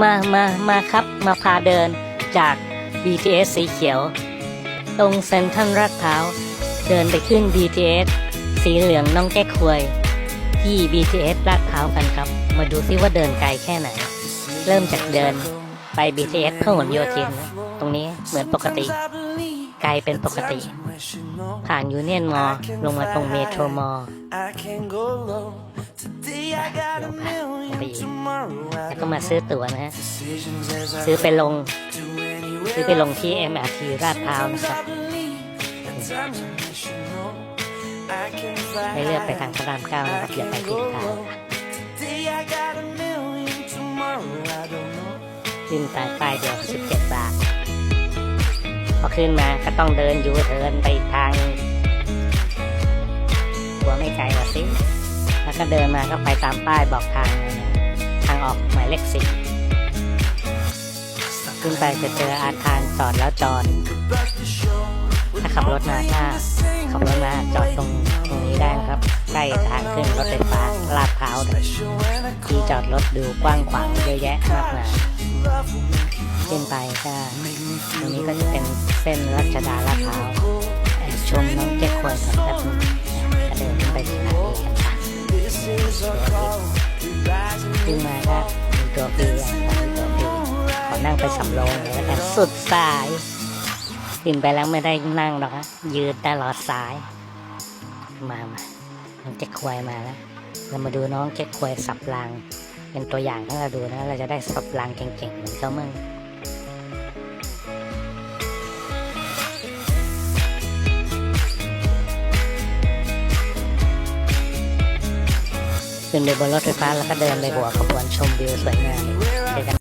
มามามาครับมาพาเดินจาก BTS สีเขียว ตรงเซ็นทรัลลาดพร้าว เดินไปขึ้น BTS สีเหลืองน้องแก้ควย ที่ BTS ลาดพร้าวกันครับ มาดูซิว่าเดินไกลแค่ไหน เริ่มจากเดินไป BTS พหลโยธิน ตรงนี้เหมือนปกติ ไกลเป็นปกติ ผ่านยูเนียนมอลงมาตรงเมโทรมอ I can go low. Today I got a million. Tomorrow I แล้วก็มาซื้อตั๋วนะฮะ decisions as I ซื้อไปลง do anywhere. ซื้อไปลงที่ MRT ลาดพร้าวนะครับ I believe at times I wish you know I can fly. ให้เลือกไปทางพระรามเก้านะครับอย่าไปผิดทาง Today I got a million. Tomorrow I don't know. ขึ้นไปป้ายเดียว 17 บาท พอขึ้นมาก็ต้องเดินยูเทิร์นไปอีกทางหนึ่งกลัวไม่ไกลหรอสิ แล้วก็เดินมาก็ไปตามป้ายบอกทางเลยนะทางออกหมายเลขสี่ขึ้นไปจะเจออาคารจอดแล้วจอด ถ้าขับรถมาถ้าขับรถมาจอดตรงตรงนี้ได้นะครับใกล้ทางขึ้นรถไฟฟ้าลาดพร้าวเลยที่จอดรถดูกว้างขวางเยอะแยะมากมายขึ้นไปก็ make me ตรงนี้ก็จะเป็นเส้นรัชดาลาดพร้าวชมน้องเจ๊ควรก่อนแป๊บนึงเดินขึ้นไปสถานีกันค่ะ ตัวฟรีอะมีตัวฟรีขอนั่งไปสำรองเลยแล้วกันสุดสายขึ้นไปแล้วไม่ได้นั่งหรอกฮะยืนตลอดสาย มามาน้องเจ๊ควายมาแล้วเรามาดูน้องเจ๊ควายสับราง เป็นตัวอย่างให้เราดูนะ เราจะได้สับรางเก่งๆเหมือนเขามั่ง ขึ้นไปบนรถไฟฟ้าแล้วก็เดินไปหัวขบวนชมวิวสวยงาม